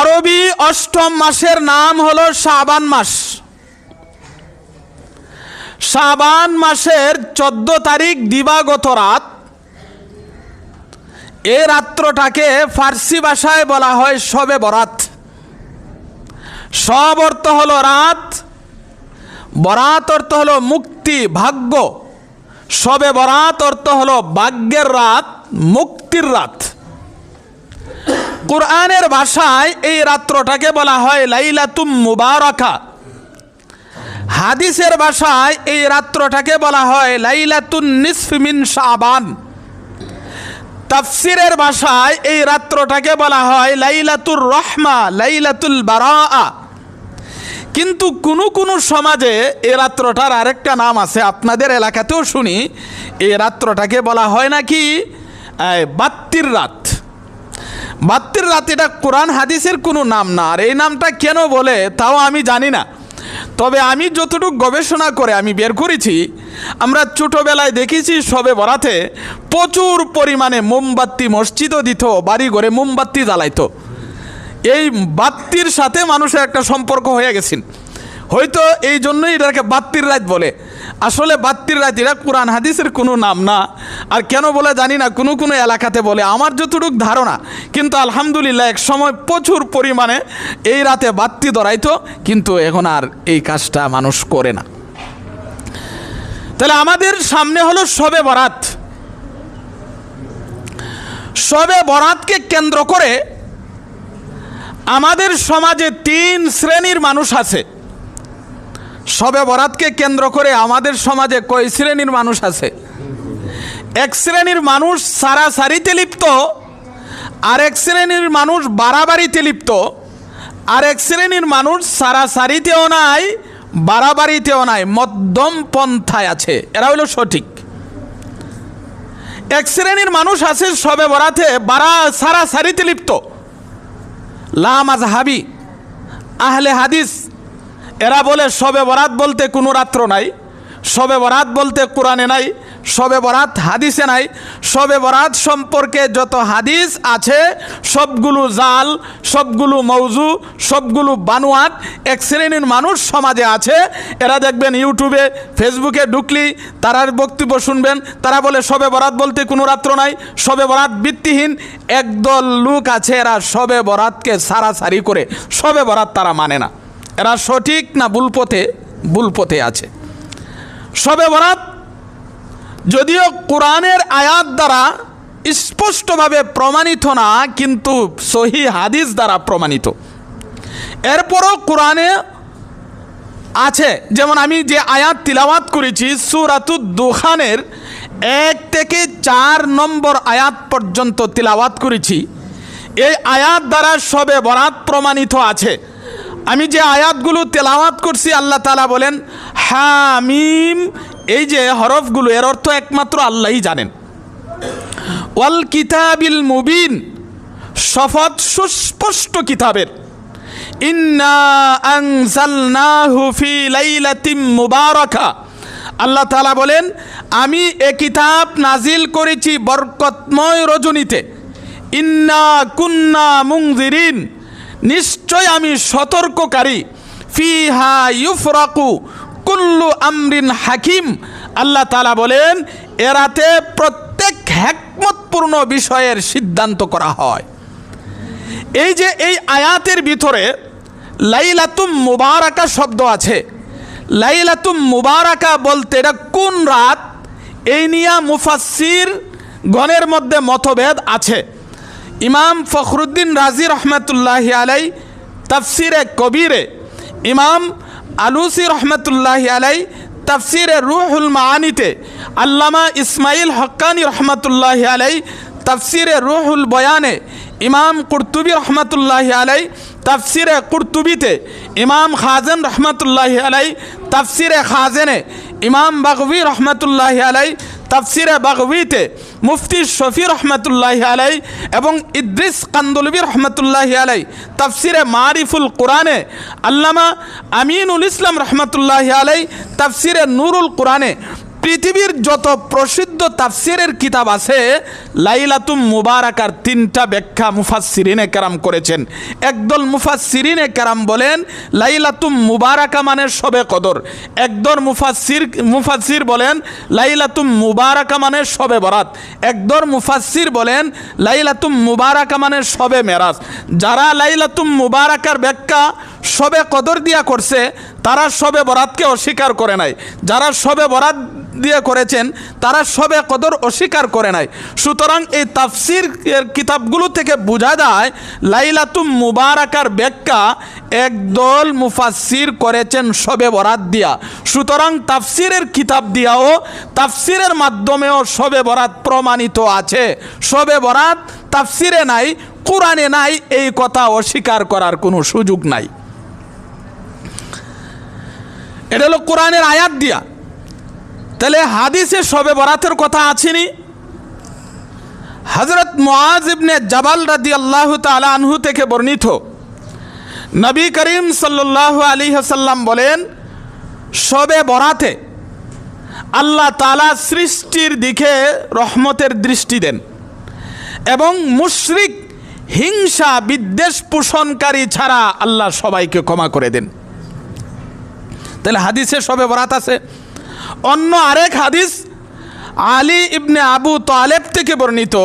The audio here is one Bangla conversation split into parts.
আরবি অষ্টম মাসের নাম হলো শাবান মাস। শাবান মাসের চোদ্দ তারিখ দিবাগত রাত। এ রাত্রটাকে ফার্সি ভাষায় বলা হয় শবে বরাত। সব অর্থ হলো রাত, বরাত অর্থ হলো মুক্তি, ভাগ্য। সবে বরাত অর্থ হলো ভাগ্যের রাত, মুক্তির রাত। কোরআনের ভাষায় এই রাত্রটাকে বলা হয় লাইলাতুম মুবারকা। হাদিসের ভাষায় এই রাত্রটাকে বলা হয় লাইলাতুন নিসফ মিন শাবান। তাফসিরের ভাষায় এই রাত্রটাকে বলা হয় লাইলাতুর রহমা, লাইলাতুল বারাআ। কিন্তু কোনো কোনো সমাজে এ রাত্রটার আরেকটা নাম আছে, আপনাদের এলাকাতেও শুনি এই রাত্রটাকে বলা হয় নাকি বাত্তির রাত। বাত্তির রাত এটা কোরআন হাদিসের কোনো নাম না। আর এই নামটা কেন বলে, তাও আমি জানি না। তবে আমি যতটুকু গবেষণা করে আমি বের করেছি, আমরা ছোটোবেলায় দেখেছি সবে বরাতে প্রচুর পরিমাণে মোমবাতি মসজিদও দিত বাড়ি ঘরে মোমবাতি জ্বালাইতো। এই বাত্তির সাথে মানুষের একটা সম্পর্ক হয়ে গেছেন হয়তো এই জন্যই এটাকে বাত্তির রাত বলে। আসলে বাত্তির রাত এটা কোরআন, হাদিসের কোনো নাম না। আর কেন বলে জানি না, কোনো কোনো এলাকাতে বলে। আমার যতটুকু ধারণা, কিন্তু আলহামদুলিল্লাহ এক সময় প্রচুর পরিমাণে এই রাতে বাত্তি ধরাইতো, কিন্তু এখন আর এই কাজটা মানুষ করে না। তাহলে আমাদের সামনে হলো সবে বরাত। সবে বরাতকে কেন্দ্র করে আমাদের সমাজে তিন শ্রেণির মানুষ আছে। সবে বরাতকে কেন্দ্র করে আমাদের সমাজে কয় শ্রেণির মানুষ আছে? এক শ্রেণির মানুষ সারাসারিতে লিপ্ত, আর এক শ্রেণির মানুষ বাড়াবাড়িতে লিপ্ত, আর এক শ্রেণির মানুষ সারাসারিতেও নাই, বাড়াবাড়িতেও নাই, মধ্যম পন্থায় আছে। এরা হলো সঠিক। এক শ্রেণির মানুষ আছে সবে বরাতে বাড়া সারাসারিতে লিপ্ত। লামাজহাবি আহলে হাদিস এরা বলে সবে বরাত বলতে কোনো রাত্র নাই সবে বরাত বলতে কোরআনে নাই সবে বরাত হাদিসে নাই সবে বরাত সম্পর্কে যত হাদিস আছে, সবগুলো জাল, সবগুলো মৌজু, সবগুলো বানুয়াট এক শ্রেণির মানুষ সমাজে আছে। এরা দেখবেন ইউটিউবে, ফেসবুকে ঢুকলি তারার বক্তব্য শুনবেন, তারা বলে সবে বরাত বলতে কোনো রাত্র নাই সবে বরাত ভিত্তিহীন। একদল লোক আছে, এরা সবে বরাতকে সারাসারি করে সবে বরাত তারা মানে না। এরা সঠিক না ভুল পথে? ভুল পথে আছে। সবে বরাত, যদিও কোরআনের আয়াত দ্বারা স্পষ্টভাবে প্রমাণিত না, কিন্তু সহি হাদিস দ্বারা প্রমাণিত। এরপরও কোরআনে আছে, যেমন আমি যে আয়াত তিলাওয়াত করেছি, সুরাতুদ দুখানের এক থেকে চার নম্বর আয়াত পর্যন্ত তিলাওয়াত করেছি। এই আয়াত দ্বারা সবে বরাত প্রমাণিত আছে। আমি যে আয়াতগুলো তেলাওয়াত করছি, আল্লাহ তালা বলেন, হামিম, এই যে হরফগুলো, এর অর্থ একমাত্র আল্লাহই জানেন। ওয়াল কিতাবিল মুবিন শপথ সুস্পষ্ট কিতাবের। মুবারাকা। আল্লাহ তাআলা বলেন, আমি এ কিতাব নাজিল করেছি বরকতময় রজনীতে। ইন্না কুন্না মুংজিরিন নিশ্চয় আমি সতর্ককারী। ফিহা ইউফরাকু কুল্লু আমরিন হাকিম। আল্লাহ তাআলা বলেন এরাতে প্রত্যেক হ্যাকমতপূর্ণ বিষয়ের সিদ্ধান্ত করা হয়। এই যে এই আয়াতের ভিতরে লাইলাতুম মুবারাকা শব্দ আছে। লাইলাতুম মুবারাকা বলতে এটা কোন রাত? এই নিয়া মুফাসির গণের মধ্যে মতভেদ আছে। ইমাম ফখরুদ্দিন রাজি রহমতুল্লাহ আলাই, তাফসিরে কবিরে। ইমাম আলুসি রহমতুল্লাহ আলাই, তাফসিরে রুহুল মাআনিতে। আল্লামা ইসমাইল হক্কানি রহমতুল্লাহ আলাই, তাফসিরে রুহুল বয়ানে। ইমাম কুর্তুবি রহমতুল্লাহ আলাই, তাফসিরে কুর্তুবিতে। ইমাম খাজেন রহমতুল্লাহ আলাই, তাফসিরে খাজেনে। ইমাম বাগভি রহমতুল্লাহ আলাই তাফসিরে বাগবিতে মুফতি শফি রহমতুল্লাহ আলাই এবং ইদ্রিস কান্দুলবি রহমতুল্লাহ আলাই তাফসিরে মারিফুল কোরআনে আল্লামা আমিনুল ইসলাম রহমতুল্লাহ আলাই তাফসিরে নুরুল কোরআনে পৃথিবীর যত প্রসিদ্ধ তাফসিরের কিতাব আছে, লাইলাতুম মুবারাকার তিনটা ব্যাখ্যা মুফাসসিরিনে কেরাম করেছেন। একদল মুফাসসিরিনে কেরাম বলেন, লাইলাতুম মুবারাকা মানে সবে কদর। একদল মুফাসসির মুফাসসির বলেন, লাইলাতুম মুবারাকা মানে সবে বরাত। একদল মুফাসসির বলেন, লাইলাতুম মুবারাকা মানে সবে মেরাজ। যারা লাইলাতুম মুবারাকার ব্যাখ্যা সবে কদর দিয়া করছে, তারা সবে বরাতকে অস্বীকার করে নাই। যারা সবে বরাত দিয়ে করেছেন, তারা সবে কদর অস্বীকার করে নাই। সুতরাং এই তাফসির কিতাবগুলো থেকে বোঝা যায়, লাইলাতুম মুবারাকার ব্যাখ্যা একদল মুফাসসির করেছেন সবে বরাত দিয়া। সুতরাং তাফসিরের কিতাব দিয়াও তাফসিরের মাধ্যমেও সবে বরাত প্রমাণিত আছে। সবে বরাত তাফসিরে নাই, কোরআনে নাই, এই কথা অস্বীকার করার কোনো সুযোগ নাই। এটা হলো কোরআনের আয়াত দিয়া। তাহলে হাদিসে সবে বরাতের কথা আছেনি? হজরত মুআজ ইবনে জাবাল রাদি আল্লাহ তালা আনহু থেকে বর্ণিত। নবী করিম সাল্লাহ আলী হাসাল্লাম বলেন, সবে বরাতে আল্লাহ তালা সৃষ্টির দিকে রহমতের দৃষ্টি দেন এবং মুশরিক হিংসা বিদ্বেষ পোষণকারী ছাড়া আল্লাহ সবাইকে ক্ষমা করে দেন। তাহলে হাদিসে সবে বরাত আছে। অন্য আরেক হাদিস, আলী ইবনে আবু তালেব থেকে বর্ণিত।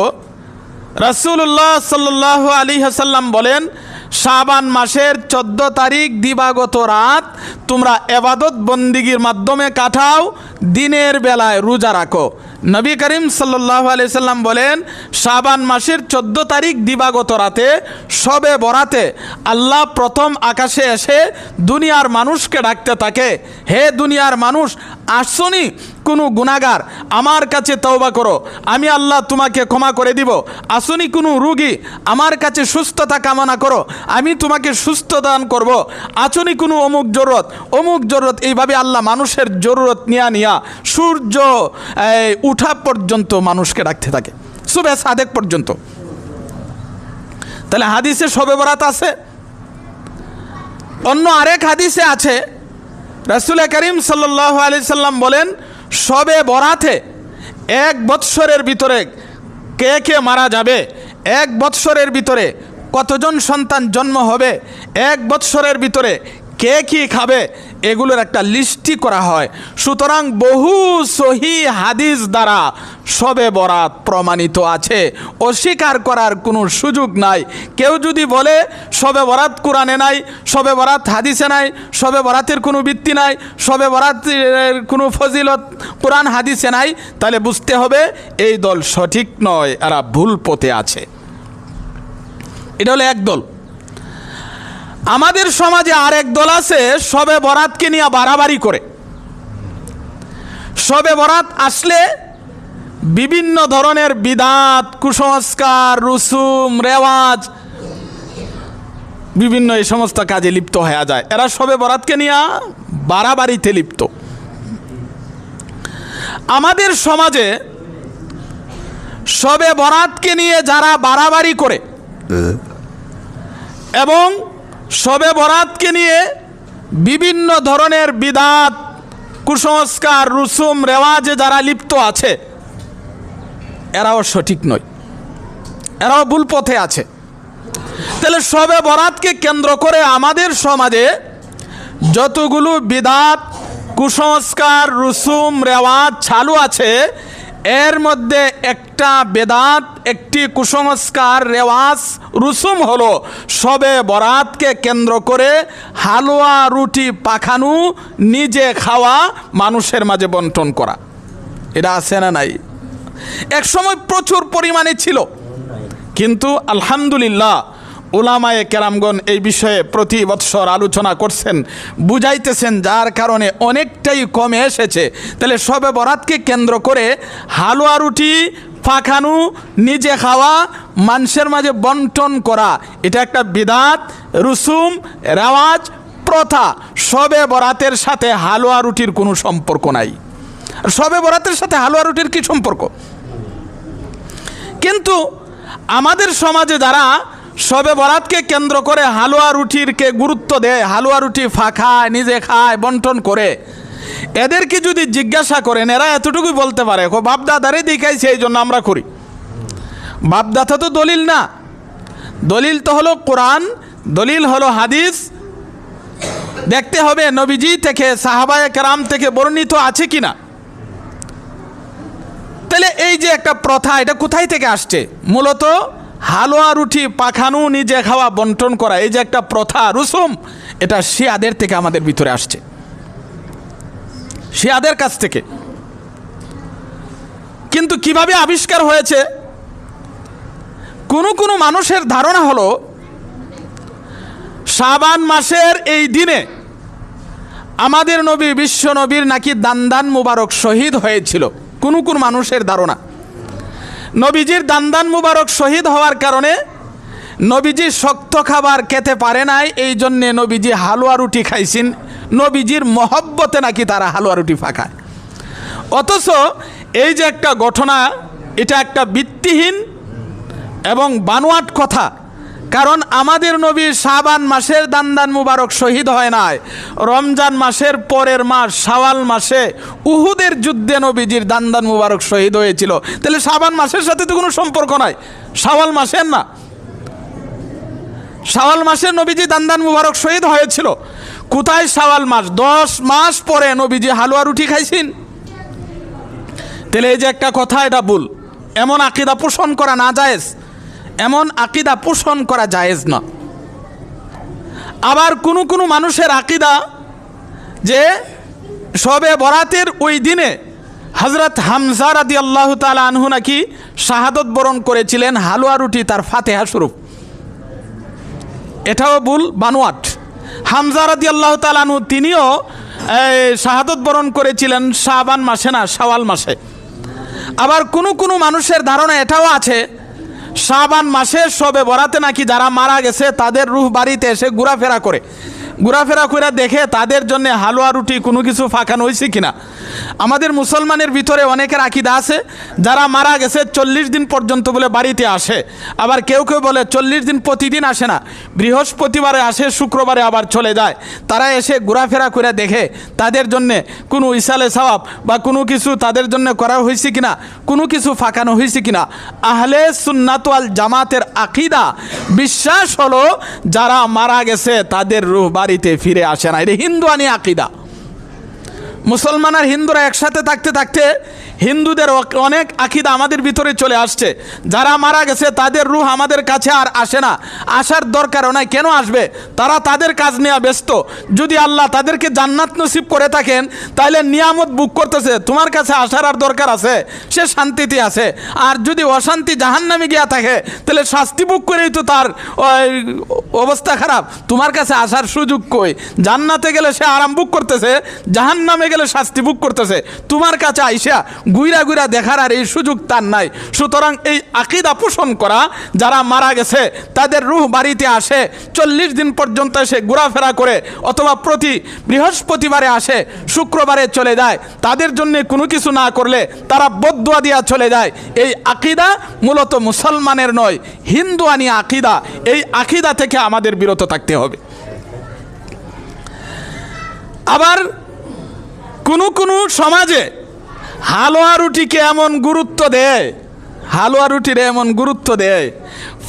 রসুল্লাহ সাল্লাহ আলী হাসাল্লাম বলেন শাবান মাসের চোদ্দ তারিখ দিবাগত রাত তোমরা এবাদত বন্দিগির মাধ্যমে কাটাও, দিনের বেলায় রোজা রাখো। নবী করিম সাল্লাহ সাল্লাম বলেন, শাবান মাসের চোদ্দ তারিখ দিবাগত রাতে, সবে বরাতে আল্লাহ প্রথম আকাশে এসে দুনিয়ার মানুষকে ডাকতে থাকে। হে দুনিয়ার মানুষ, আসনি কোনো গুণাগার আমার কাছে তওবা করো। আমি আল্লাহ তোমাকে ক্ষমা করে দিব। আসনি কোনো রুগী আমার কাছে সুস্থতা কামনা করো। আমি তোমাকে সুস্থ দান করব। আচনি কোনো অমুক জরুরত। অমুক জরুরত এইভাবে আল্লাহ মানুষের জরুরত নিয়া নিয়া সূর্য উঠা পর্যন্ত মানুষকে ডাকতে থাকে। সুবে সাদেক পর্যন্ত। তাহলে হাদিসে সবে বরাত আছে। অন্য আরেক হাদিসে আছে। রাসুল করিম সাল্লাহ আলি সাল্লাম বলেন সবে বরাতে এক বৎসরের ভিতরে কে কে মারা যাবে? এক বৎসরের ভিতরে কতজন সন্তান জন্ম হবে? এক বৎসরের ভিতরে কে কী খাবে? এগুলোর একটা লিস্টি করা হয়। সুতরাং বহু সহি হাদিস দ্বারা সবে বরাত প্রমাণিত আছে। অস্বীকার করার কোনো সুযোগ নাই। কেউ যদি বলে, সবে বরাত কোরআনে নাই, সবে বরাত হাদিসে নাই, সবে বরাতের কোনো ভিত্তি নাই, সবে বরাতের কোনো ফজিলত কোরআন হাদিসে নাই, তাহলে বুঝতে হবে এই দল সঠিক নয়, এরা ভুল পথে আছে। এটা হলো এক দল। আমাদের সমাজে আরেক দল আছে সবে বরাতকে নিয়ে বাড়াবাড়ি করে। সবে বরাত আসলে বিভিন্ন ধরনের বিদাত কুসংস্কার রুসুম রেওয়াজ বিভিন্ন এই সমস্ত কাজে লিপ্ত হয়ে যায়। এরা সবে বরাতকে নিয়ে বাড়াবাড়িতে লিপ্ত। আমাদের সমাজে সবে বরাতকে নিয়ে যারা বাড়াবাড়ি করে এবং সবে বরাতকে নিয়ে বিভিন্ন ধরনের বিদাত, কুসংস্কার, রুসুম, রেওয়াজে যারা লিপ্ত আছে, এরাও সঠিক নয়। এরাও ভুল পথে আছে। তাহলে সবে বরাতকে কেন্দ্র করে আমাদের সমাজে যতগুলো বিদাত, কুসংস্কার, রুসুম, রেওয়াজ চালু আছে এর মধ্যে একটা বেদাত, একটি কুসংস্কার, রেওয়াজ, রুসুম হলো সবে বরাতকে কেন্দ্র করে হালুয়া, রুটি, পাখানু নিজে খাওয়া, মানুষের মাঝে বন্টন করা। এটা আছে না নাই? এক সময় প্রচুর পরিমাণে ছিল। কিন্তু আলহামদুলিল্লাহ ওলামায়ে কেরামগণ এই বিষয়ে প্রতি বৎসর আলোচনা করছেন, বুঝাইতেছেন যার কারণে অনেকটাই কমে এসেছে। তাহলে সবে বরাতকে কেন্দ্র করে হালুয়া রুটি, পাখানু, নিজে খাওয়া, মানুষের মাঝে বন্টন করা, এটা একটা বিদাত, রুসুম, রেওয়াজ, প্রথা। সবে বরাতের সাথে হালুয়া রুটির কোনো সম্পর্ক নাই। সবে বরাতের সাথে হালুয়া রুটির কি সম্পর্ক? কিন্তু আমাদের সমাজে যারা সবে বরাতকে কেন্দ্র করে হালুয়া রুটিরকে গুরুত্ব দেয়। হালুয়া রুটি ফা খায়, নিজে খায়, বন্টন করে। এদেরকে যদি জিজ্ঞাসা করেন, এরা এতটুকুই বলতে পারে বাপদাদারে দেখাইছে এই জন্য আমরা করি। বাপদাদা তো দলিল না। দলিল তো হলো কোরআন, দলিল হলো হাদিস। দেখতে হবে নবীজি থেকে, সাহাবায়ে কেরাম থেকে বর্ণিত আছে কি না তাহলে এই যে একটা প্রথা, এটা কোথায় থেকে আসছে? মূলত হালুয়া রুটি পাখানু নিজে খাওয়া বন্টন করা, এই যে একটা প্রথা রুসুম, এটা শিয়াদের থেকে আমাদের ভিতরে আসছে। শিয়াদের কাছ থেকে। কিন্তু কীভাবে আবিষ্কার হয়েছে? কোনো কোনো মানুষের ধারণা হলো, শাবান মাসের এই দিনে আমাদের নবী, বিশ্ব নবীর নাকি দান্দান মুবারক শহীদ হয়েছিল। কোন কোন মানুষের ধারণা। নবীজির দান্দান মুবারক শহীদ হওয়ার কারণে নবীজি শক্ত খাবার খেতে পারে নাই, এই জন্যে নবীজি হালুয়া রুটি খাইছেন। নবীজির মহব্বতে নাকি তারা হালুয়া রুটি ফাঁকায় অথচ এই যে একটা ঘটনা, এটা একটা বৃত্তিহীন এবং বানোয়াট কথা। কারণ আমাদের নবী শাবান মাসের দান্দান মুবারক শহীদ হয় নাই। রমজান মাসের পরের মাস, শাওয়াল মাসে উহুদের যুদ্ধে নবীজির দান্দান মুবারক শহীদ হয়েছিল। তাহলে শাবান মাসের সাথে তো কোনো সম্পর্ক নাই। শাওয়াল মাসের না। শাওয়াল মাসের নবীজি দান্দান মুবারক শহীদ হয়েছিল। কোথায় শাওয়াল মাস? দশ মাস পরে নবীজি হালুয়া রুটি খাইছেন। তাহলে এই যে একটা কথা, এটা ভুল। এমন আকিদা পোষণ করা না জায়েজ। এমন আকিদা পোষণ করা জায়েজ না। আবার কোনো কোনো মানুষের আকিদা যে সবে বরাতের ওই দিনে হজরত হামজা রাদি আল্লাহ তালা আনহু নাকি শাহাদত বরণ করেছিলেন হালুয়া রুটি তার ফাতেহা স্বরূপ। এটাও ভুল, বানোয়াট। হামজা রাদি আল্লাহ তালানু তিনিও শাহাদত বরণ করেছিলেন শাবান মাসে না শাওয়াল মাসে। আবার কোনো কোনো মানুষের ধারণা এটাও আছে শাবান মাসে সবে বরাতে নাকি যারা মারা গেছে, তাদের রুহ বাড়িতে এসে ঘোরাফেরা করে। ঘোরাফেরা করে দেখে তাদের জন্য হালুয়া রুটি কোনো কিছু ফাঁকানো হয়েছে কিনা? আমাদের মুসলমানের ভিতরে অনেকের আকিদা আছে, যারা মারা গেছে চল্লিশ দিন পর্যন্ত বলে বাড়িতে আসে, আবার কেউ কেউ বলে চল্লিশ দিন প্রতিদিন আসে না, বৃহস্পতিবারে আসে, শুক্রবারে আবার চলে যায়। তারা এসে ঘোরাফেরা করে দেখে তাদের জন্যে কোনো ইসালে সওয়াব বা কোনো কিছু তাদের জন্য করা হয়েছে কিনা, কোনো কিছু ফাঁকানো হয়েছে কিনা। আহলে সুন্নাতওয়াল জামাতের আকিদা, বিশ্বাস হলো যারা মারা গেছে তাদের রুহ বাড়িতে ফিরে আসে না। এটা হিন্দুয়ানি আকিদা। মুসলমান আর হিন্দুরা একসাথে থাকতে থাকতে হিন্দুদের অনেক আকিদা আমাদের ভিতরে চলে আসছে। যারা মারা গেছে, তাদের রুহ আমাদের কাছে আর আসে না। আসার দরকারও নাই। কেন আসবে? তারা তাদের কাজ নেওয়া ব্যস্ত। যদি আল্লাহ তাদেরকে জান্নাত নসিব করে থাকেন তাহলে নিয়ামত বুক করতেছে, তোমার কাছে আসার আর দরকার আছে। সে শান্তিতে আছে। আর যদি অশান্তি জাহান্নামে গিয়া থাকে, তাহলে শাস্তি বুক করেই তো তার অবস্থা খারাপ। তোমার কাছে আসার সুযোগ কই? জান্নাতে গেলে সে আরাম বুক করতেছে, জাহান্নামে গেলে শাস্তি বুক করতেছে। তোমার কাছে আইসা গুইরা গুইরা দেখার আর এই সুযোগ তার নাই। সুতরাং এই আকিদা পোষণ করা, যারা মারা গেছে, তাদের রুহ বাড়িতে আসে, চল্লিশ দিন পর্যন্ত এসে ঘোরাফেরা করে, অথবা প্রতি বৃহস্পতিবারে আসে, শুক্রবারে চলে যায়। তাদের জন্য কোনো কিছু না করলে তারা বদুয়া দিয়া চলে যায়। এই আকিদা মূলত মুসলমানের নয় হিন্দু হিন্দুয়ানি আকিদা। এই আকিদা থেকে আমাদের বিরত থাকতে হবে। আবার কোনো কোনো সমাজে হালুয়া রুটিকে এমন গুরুত্ব দেয় হালুয়া রুটির এমন গুরুত্ব দেয়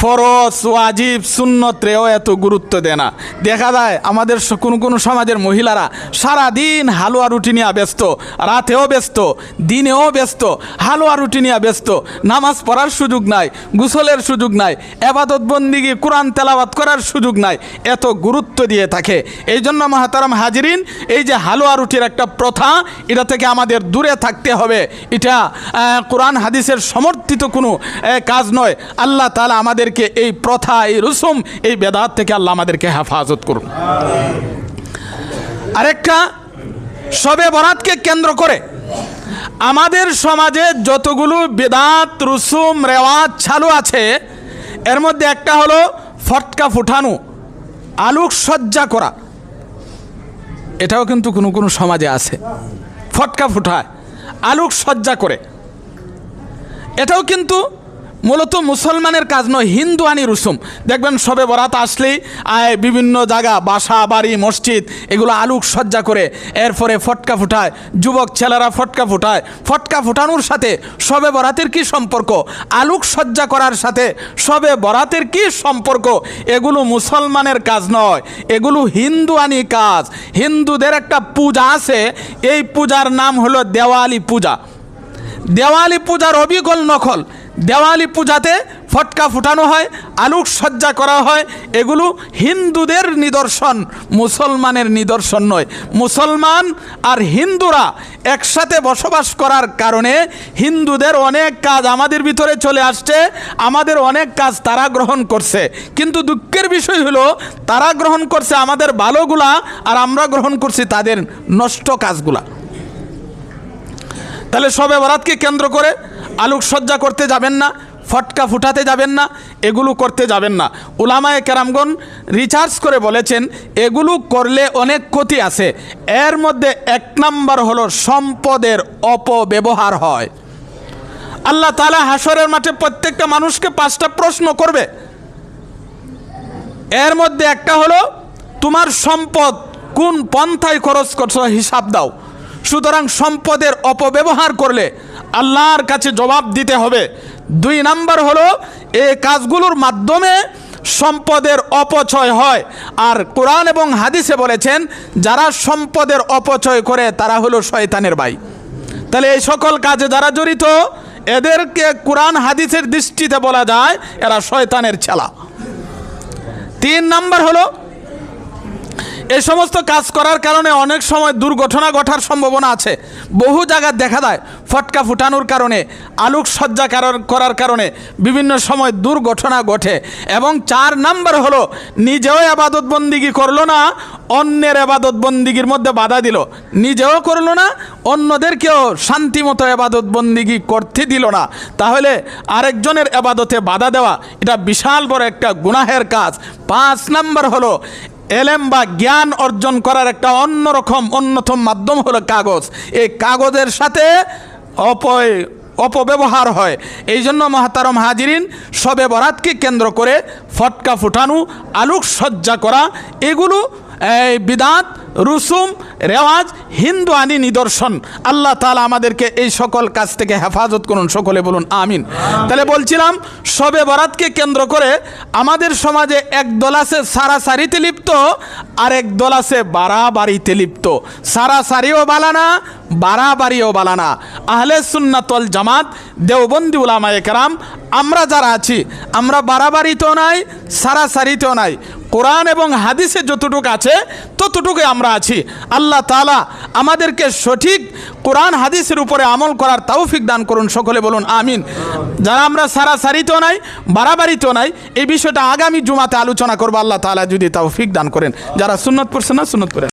ফরজ, ওয়াজিব, সুন্নতরেও এত গুরুত্ব দেয় না। দেখা যায় আমাদের কোনো কোনো সমাজের মহিলারা সারা দিন হালুয়া রুটি নিয়ে ব্যস্ত, রাতেও ব্যস্ত, দিনেও ব্যস্ত, হালুয়া রুটি নিয়ে ব্যস্ত, নামাজ পড়ার সুযোগ নাই, গুসলের সুযোগ নাই, এবাদত বন্দিগি, কোরআন তেলাওয়াত করার সুযোগ নাই, এত গুরুত্ব দিয়ে থাকে। এই জন্য মহাতারাম হাজিরিন, এই যে হালুয়া রুটির একটা প্রথা, এটা থেকে আমাদের দূরে থাকতে হবে। এটা কোরআন, হাদিসের সমর্থিত কোনো কাজ নয়। আল্লাহ তালা আমাদেরকে এই প্রথা, এই রুসুম, এই বেদাত থেকে আল্লাহ আমাদেরকে হেফাজত করুন। আরেকটা, সবে বরাতকে কেন্দ্র করে আমাদের সমাজে যতগুলো বেদাত, রুসুম, রেওয়াজ চালু আছে, এর মধ্যে একটা হলো ফটকা ফুটানো, আলোক সজ্জা করা। এটাও কিন্তু কোনো কোনো সমাজে আছে। ফটকা ফুটায়, আলোক সজ্জা করে। এটাও কিন্তু মূলত মুসলমানের কাজ নয়, হিন্দু আনি রুসুম। দেখবেন সবে বরাত আসলেই আয় বিভিন্ন জায়গা, বাসা, বাড়ি, মসজিদ, এগুলো আলুক সজ্জা করে, এরপরে ফটকা ফুটায়, যুবক ছেলেরা ফটকা ফুটায়। ফটকা ফুটানোর সাথে সবে বরাতের কি সম্পর্ক? আলুক সজ্জা করার সাথে সবে বরাতের কি সম্পর্ক? এগুলো মুসলমানের কাজ নয়, এগুলো হিন্দু আনি কাজ। হিন্দুদের একটা পূজা আছে, এই পূজার নাম হলো দেওয়ালি পূজা। দেওয়ালি পূজার অবিকল নকল দেওয়ালি পূজাতে ফটকা ফুটানো হয়, আলুক সজ্জা করা হয়। এগুলো হিন্দুদের নিদর্শন, মুসলমানের নিদর্শন নয়। মুসলমান আর হিন্দুরা একসাথে বসবাস করার কারণে হিন্দুদের অনেক কাজ আমাদের ভিতরে চলে আসছে, আমাদের অনেক কাজ তারা গ্রহণ করছে। কিন্তু দুঃখের বিষয় হলো, তারা গ্রহণ করছে আমাদের ভালোগুলা আর আমরা গ্রহণ করছি তাদের নষ্ট কাজগুলা। তাহলে সবে বরাতকে কেন্দ্র করে আলোক সজ্জা করতে যাবেন না, ফটকা ফুটাতে যাবেন না, এগুলো করতে যাবেন না। উলামায়ে কেরামগণ রিচার্জ করে বলেছেন, এগুলো করলে অনেক ক্ষতি আছে। এর মধ্যে এক নাম্বার হলো সম্পদের অপব্যবহার হয়। আল্লাহ তালা হাসরের মাঠে প্রত্যেকটা মানুষকে পাঁচটা প্রশ্ন করবে। এর মধ্যে একটা হলো, তোমার সম্পদ কোন পন্থায় খরচ করছ? হিসাব দাও। সুতরাং সম্পদের অপব্যবহার করলে আল্লাহর কাছে জবাব দিতে হবে। দুই নাম্বার হলো এই কাজগুলোর মাধ্যমে সম্পদের অপচয় হয়। আর কোরআন এবং হাদিসে বলেছেন, যারা সম্পদের অপচয় করে, তারা হলো শয়তানের ভাই। তাহলে এই সকল কাজে যারা জড়িত, এদেরকে কোরআন হাদিসের দৃষ্টিতে বলা যায়, এরা শয়তানের ছেলা। তিন নাম্বার হলো এই সমস্ত কাজ করার কারণে অনেক সময় দুর্ঘটনা ঘটার সম্ভাবনা আছে। বহু জায়গায় দেখা যায় ফটকা ফুটানোর কারণে, আলোক সজ্জা করার কারণে বিভিন্ন সময় দুর্ঘটনা ঘটে এবং চার নাম্বার হলো, নিজেও আবাদত বন্দিগি করল না, অন্যের আবাদত বন্দিগির মধ্যে বাধা দিল। নিজেও করল না, অন্যদেরকেও শান্তিমতো আবাদত বন্দিগি করতে দিল না। তাহলে আরেকজনের আবাদতে বাধা দেওয়া, এটা বিশাল বড় একটা গুনাহের কাজ। পাঁচ নাম্বার হলো এলেম বা জ্ঞান অর্জন করার একটা অন্যরকম, অন্যতম মাধ্যম হলো কাগজ। এই কাগজের সাথে অপয়, অপব্যবহার হয়। এই জন্য মহাতারম হাজিরিন, সবে বরাতকে কেন্দ্র করে ফটকা ফুটানো, আলোকসজ্জা করা, এগুলো এই বিদাত, রুসুম, রেওয়াজ হিন্দু আনি নিদর্শন। আল্লাহ তালা আমাদেরকে এই সকল কাজ থেকে হেফাজত করুন, সকলে বলুন, আমিন। তাহলে বলছিলাম সবে বরাতকে কেন্দ্র করে আমাদের সমাজে এক দল আছে সারাসারিতে লিপ্ত, আর এক দল আছে বাড়াবাড়িতে লিপ্ত। সারাসারিও বালানা বাড়াবাড়িও বালানা আহলে সুন্নাতল জামাত, দেওবন্দি উলামা একরাম আমরা যারা আছি, আমরা বাড়াবাড়িতেও নাই সারা সারিতেও নাই। কোরআন এবং হাদিসে যতটুকু আছে, ততটুকুই আমরা আছি। আল্লাহ তালা আমাদেরকে সঠিক কোরআন, হাদিসের উপরে আমল করার তৌফিক দান করুন, সকলে বলুন, আমিন। যারা আমরা সারা সারিতেও নাই, বাড়াবাড়িতেও নাই, এই বিষয়টা আগামী জুমাতে আলোচনা করব, আল্লাহ তালা যদি তৌফিক দান করেন। যারা সুন্নত পড়ছে না, সুন্নত পড়ে